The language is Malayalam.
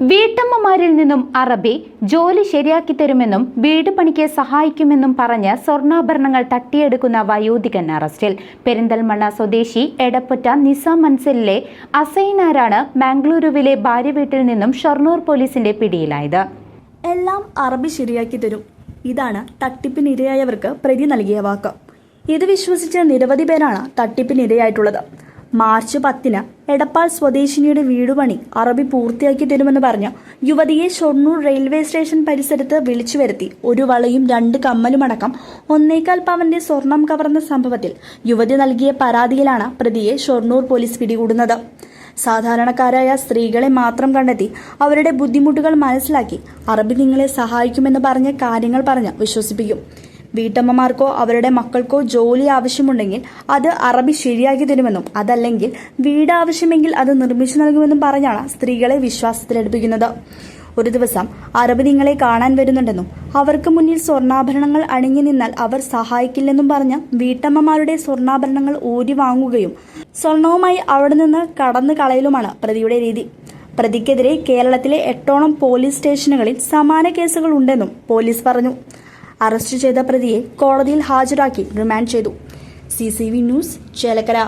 വീട്ടമ്മമാരിൽ നിന്നും അറബി ജോലി ശരിയാക്കി തരുമെന്നും വീട് പണിക്ക് സഹായിക്കുമെന്നും പറഞ്ഞ് സ്വർണാഭരണങ്ങൾ തട്ടിയെടുക്കുന്ന വയോധികൻ അറസ്റ്റിൽ. പെരിന്തൽമണ്ണ സ്വദേശി എടപ്പുറ്റ നിസാം മൻസലിലെ അസൈനാരാണ് മാംഗ്ലൂരുവിലെ ഭാര്യ വീട്ടിൽ നിന്നും ഷൊർണൂർ പോലീസിന്റെ പിടിയിലായത്. എല്ലാം അറബി ശരിയാക്കി തരും. ഇതാണ് തട്ടിപ്പിനിരയായവർക്ക് പ്രതി നൽകിയ വാക്ക്. ഇത് വിശ്വസിച്ച നിരവധി പേരാണ് തട്ടിപ്പിനിരയായിട്ടുള്ളത്. മാർച്ച് പത്തിന് എടപ്പാൾ സ്വദേശിനിയുടെ വീടുപണി അറബി പൂർത്തിയാക്കി തരുമെന്ന് പറഞ്ഞ് യുവതിയെ ഷൊർണൂർ റെയിൽവേ സ്റ്റേഷൻ പരിസരത്ത് വിളിച്ചു വരുത്തി ഒരു വളയും രണ്ട് കമ്മലുമടക്കം ഒന്നേക്കാൽ പവന്റെ സ്വർണം കവർന്ന സംഭവത്തിൽ യുവതി നൽകിയ പരാതിയിലാണ് പ്രതിയെ ഷൊർണൂർ പോലീസ് പിടികൂടുന്നത്. സാധാരണക്കാരായ സ്ത്രീകളെ മാത്രം കണ്ടെത്തി അവരുടെ ബുദ്ധിമുട്ടുകൾ മനസ്സിലാക്കി അറബി നിങ്ങളെ സഹായിക്കുമെന്ന് പറഞ്ഞ് കാര്യങ്ങൾ പറഞ്ഞ് വിശ്വസിപ്പിക്കും. വീട്ടമ്മമാർക്കോ അവരുടെ മക്കൾക്കോ ജോലി ആവശ്യമുണ്ടെങ്കിൽ അത് അറബി ശരിയാക്കി തരുമെന്നും അതല്ലെങ്കിൽ വീട് ആവശ്യമെങ്കിൽ അത് നിർമ്മിച്ചു നൽകുമെന്നും പറഞ്ഞാണ് സ്ത്രീകളെ വിശ്വാസത്തിലെടുപ്പിക്കുന്നത്. ഒരു ദിവസം അറബി നിങ്ങളെ കാണാൻ വരുന്നുണ്ടെന്നും അവർക്ക് മുന്നിൽ സ്വർണാഭരണങ്ങൾ അണിഞ്ഞു നിന്നാൽ അവർ സഹായിക്കില്ലെന്നും പറഞ്ഞ് വീട്ടമ്മമാരുടെ സ്വർണാഭരണങ്ങൾ ഊരി വാങ്ങുകയും സ്വർണവുമായി അവിടെ നിന്ന് കടന്നു കളയലുമാണ് പ്രതിയുടെ രീതി. പ്രതിക്കെതിരെ കേരളത്തിലെ എട്ടോളം പോലീസ് സ്റ്റേഷനുകളിൽ സമാന കേസുകൾ ഉണ്ടെന്നും പോലീസ് പറഞ്ഞു. അറസ്റ്റ് ചെയ്ത പ്രതിയെ കോടതിയിൽ ഹാജരാക്കി റിമാൻഡ് ചെയ്തു. C news Chelakkara.